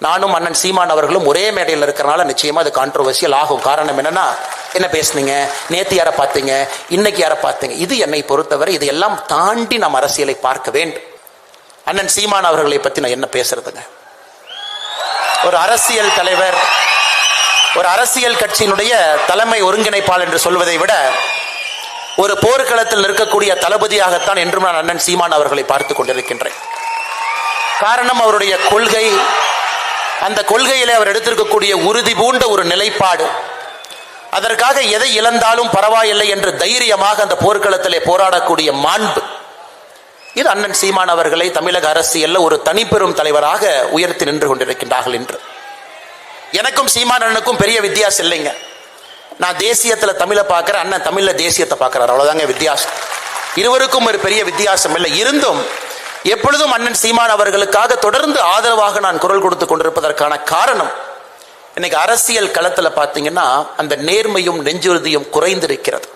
நானும் அண்ணன் சீமான் அவர்களும் ஒரே மேடையில் இருக்கிறனால நிச்சயமா அது கான்ட்ரவர்சியல் ஆகும். காரணம் என்னன்னா என்ன பேசுனீங்க? நேத்து யாரை பார்த்தீங்க? இன்னைக்கு யாரை பார்த்தீங்க? இது என்னை பொறுத்தவரை இதையெல்லாம் தாண்டி நாம் அரசியலை பார்க்க வேண்டும். அண்ணன் சீமான் அவர்களை பத்தி நான் என்ன பேசுறதுங்க? ஒரு அரசியல் தலைவர் ஒரு அரசியல் கட்சியினுடைய தலைமை ஒருங்கிணைப்பாளர் என்று சொல்வதை விட ஒரு போர்க்களத்தில் நிற்கக்கூடிய தளபதியாகத்தான் என்றும் நான் அண்ணன் சீமான் அவர்களை பார்த்து கொண்டிருக்கின்றேன். காரணம் அவருடைய கொள்கை அந்த கொள்கையிலே அவர் எடுத்திருக்கக்கூடிய உறுதி பூண்ட ஒரு நிலைப்பாடு. அதற்காக எதை இழந்தாலும் பரவாயில்லை என்று தைரியமாக அந்த போர்க்களத்திலே போராடக்கூடிய மாண்பு. இது அண்ணன் சீமான் அவர்களை தமிழக அரசியல்ல ஒரு தனிப்பெரும் தலைவராக உயர்த்தி நின்று கொண்டிருக்கின்றார்கள் என்று எனக்கும் சீமான் அண்ணனுக்கும் பெரிய வித்தியாசம் இல்லைங்க. நான் தேசியத்தில் தமிழை பார்க்குற அண்ணன் தமிழில் தேசியத்தை பார்க்குறாரு. அவ்வளோதாங்க வித்தியாசம். இருவருக்கும் ஒரு பெரிய வித்தியாசம் இல்லை. இருந்தும் எப்பொழுதும் அண்ணன் சீமான் அவர்களுக்காக தொடர்ந்து ஆதரவாக நான் குரல் கொடுத்து கொண்டிருப்பதற்கான காரணம் இன்னைக்கு அரசியல் களத்தில் பார்த்தீங்கன்னா அந்த நேர்மையும் நெஞ்சுறுதியும் குறைந்திருக்கிறது.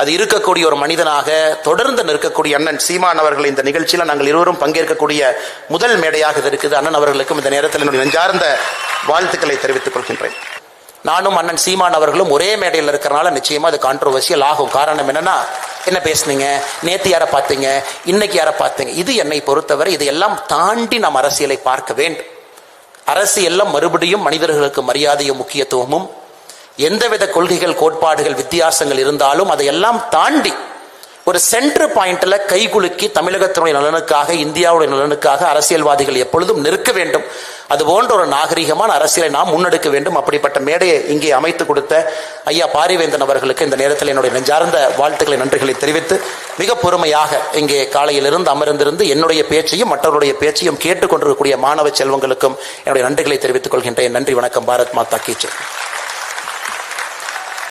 அது இருக்கக்கூடிய ஒரு மனிதனாக தொடர்ந்து நிற்கக்கூடிய அண்ணன் சீமான் அவர்கள் இந்த நிகழ்ச்சியில் நாங்கள் இருவரும் பங்கேற்கக்கூடிய முதல் மேடையாக இது இருக்குது. அண்ணன் அவர்களுக்கும் இந்த நேரத்தில் என்னுடைய நெஞ்சார்ந்த வாழ்த்துக்களை தெரிவித்துக் கொள்கின்றேன். நானும் அண்ணன் சீமான் அவர்களும் ஒரே மேடையில் இருக்கிறனால நிச்சயமா அது கான்ட்ரோவர்சியல் ஆகும். காரணம் என்னன்னா என்ன பேசுனீங்க? நேத்து யாரை பார்த்தீங்க? இன்னைக்கு யாரை பார்த்தீங்க? இது என்னை பொறுத்தவரை இதையெல்லாம் தாண்டி நாம் அரசியலை பார்க்க வேண்டும். அரசியல்ல மறுபடியும் மனிதர்களுக்கு மரியாதையும் முக்கியத்துவமும் எந்தவித கொள்கைகள் கோட்பாடுகள் வித்தியாசங்கள் இருந்தாலும் அதையெல்லாம் தாண்டி ஒரு சென்டர் பாயிண்ட்ல கைகுலுக்கி தமிழகத்தினுடைய நலனுக்காக இந்தியாவுடைய நலனுக்காக அரசியல்வாதிகள் எப்பொழுதும் நிற்க வேண்டும். அது போன்ற ஒரு நாகரிகமான அரசியலை நாம் முன்னெடுக்க வேண்டும். அப்படிப்பட்ட மேடையை இங்கே அமைத்து கொடுத்த ஐயா பாரிவேந்தன் அவர்களுக்கு இந்த நேரத்தில் என்னுடைய நெஞ்சார்ந்த வாழ்த்துக்களை நன்றிகளை தெரிவித்து மிக பொறுமையாக இங்கே காலையிலிருந்து அமர்ந்திருந்து என்னுடைய பேச்சையும் மற்றவருடைய பேச்சையும் கேட்டுக்கொண்டிருக்கக்கூடிய மாணவ செல்வங்களுக்கும் என்னுடைய நன்றிகளை தெரிவித்துக் கொள்கின்றேன். நன்றி வணக்கம். பாரத் மாதா கீச்சர்